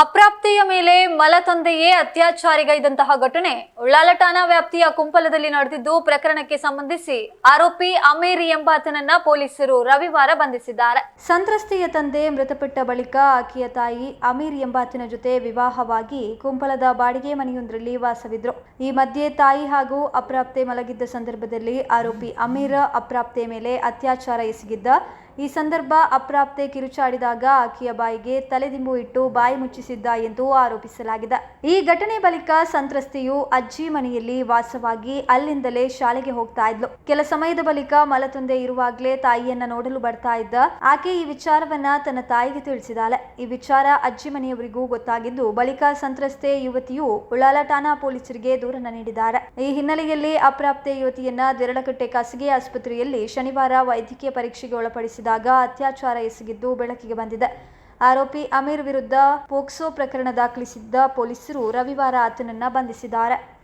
ಅಪ್ರಾಪ್ತೆಯ ಮೇಲೆ ಮಲತಂದೆಯೇ ಅತ್ಯಾಚಾರಿಗೈದಂತಹ ಘಟನೆ. ಉಳ್ಳಾಲ ಠಾಣಾ ವ್ಯಾಪ್ತಿಯ ಕುಂಪಲದಲ್ಲಿ ನಡೆದಿದ್ದು ಪ್ರಕರಣಕ್ಕೆ ಸಂಬಂಧಿಸಿ ಆರೋಪಿ ಅಮೇರಿ ಎಂಬಾತನನ್ನ ಪೊಲೀಸರು ರವಿವಾರ ಬಂಧಿಸಿದ್ದಾರೆ. ಸಂತ್ರಸ್ತೆಯ ತಂದೆ ಮೃತಪಟ್ಟ ಬಳಿಕ ಆಕೆಯ ತಾಯಿ ಅಮೀರ್ ಎಂಬಾತನ ಜೊತೆ ವಿವಾಹವಾಗಿ ಕುಂಪಲದ ಬಾಡಿಗೆ ಮನೆಯೊಂದರಲ್ಲಿ ವಾಸವಿದ್ರು. ಈ ಮಧ್ಯೆ ತಾಯಿ ಹಾಗೂ ಅಪ್ರಾಪ್ತೆ ಮಲಗಿದ್ದ ಸಂದರ್ಭದಲ್ಲಿ ಆರೋಪಿ ಅಮೀರ್ ಅಪ್ರಾಪ್ತೆ ಮೇಲೆ ಅತ್ಯಾಚಾರ ಎಸಗಿದ್ದ ಈ ಸಂದರ್ಭ ಅಪ್ರಾಪ್ತೆ ಕಿರುಚಾಡಿದಾಗ ಆಕೆಯ ಬಾಯಿಗೆ ತಲೆದಿಂಬು ಇಟ್ಟು ಬಾಯಿ ಮುಚ್ಚಿಸಿದ್ದ ಎಂದು ಆರೋಪಿಸಲಾಗಿದೆ. ಈ ಘಟನೆ ಬಳಿಕ ಸಂತ್ರಸ್ತೆಯು ಅಜ್ಜಿ ಮನೆಯಲ್ಲಿ ವಾಸವಾಗಿ ಅಲ್ಲಿಂದಲೇ ಶಾಲೆಗೆ ಹೋಗ್ತಾ ಇದ್ಲು. ಕೆಲ ಸಮಯದ ಬಳಿಕ ಮಲತೊಂದೆ ಇರುವಾಗಲೇ ತಾಯಿಯನ್ನ ನೋಡಲು ಬರ್ತಾ ಇದ್ದ ಆಕೆ ಈ ವಿಚಾರವನ್ನ ತನ್ನ ತಾಯಿಗೆ ತಿಳಿಸಿದಾಳೆ. ಈ ವಿಚಾರ ಅಜ್ಜಿ ಮನೆಯವರಿಗೂ ಗೊತ್ತಾಗಿದ್ದು ಬಳಿಕ ಸಂತ್ರಸ್ತೆ ಯುವತಿಯು ಉಳ್ಳಾಲ ಠಾಣಾ ಪೊಲೀಸರಿಗೆ ದೂರನ್ನ ನೀಡಿದ್ದಾರೆ. ಈ ಹಿನ್ನೆಲೆಯಲ್ಲಿ ಅಪ್ರಾಪ್ತೆ ಯುವತಿಯನ್ನ ದೇರಳಕಟ್ಟೆ ಖಾಸಗಿ ಆಸ್ಪತ್ರೆಯಲ್ಲಿ ಶನಿವಾರ ವೈದ್ಯಕೀಯ ಪರೀಕ್ಷೆಗೆ ಒಳಪಡಿಸಿದಾಗ ಅತ್ಯಾಚಾರ ಎಸಗಿದ್ದು ಬೆಳಕಿಗೆ ಬಂದಿದೆ. ಆರೋಪಿ ಅಮೀರ್ ವಿರುದ್ಧ ಪೋಕ್ಸೋ ಪ್ರಕರಣ ದಾಖಲಿಸಿದ್ದ ಪೊಲೀಸರು ರವಿವಾರ ಆತನನ್ನ ಬಂಧಿಸಿದ್ದಾರೆ.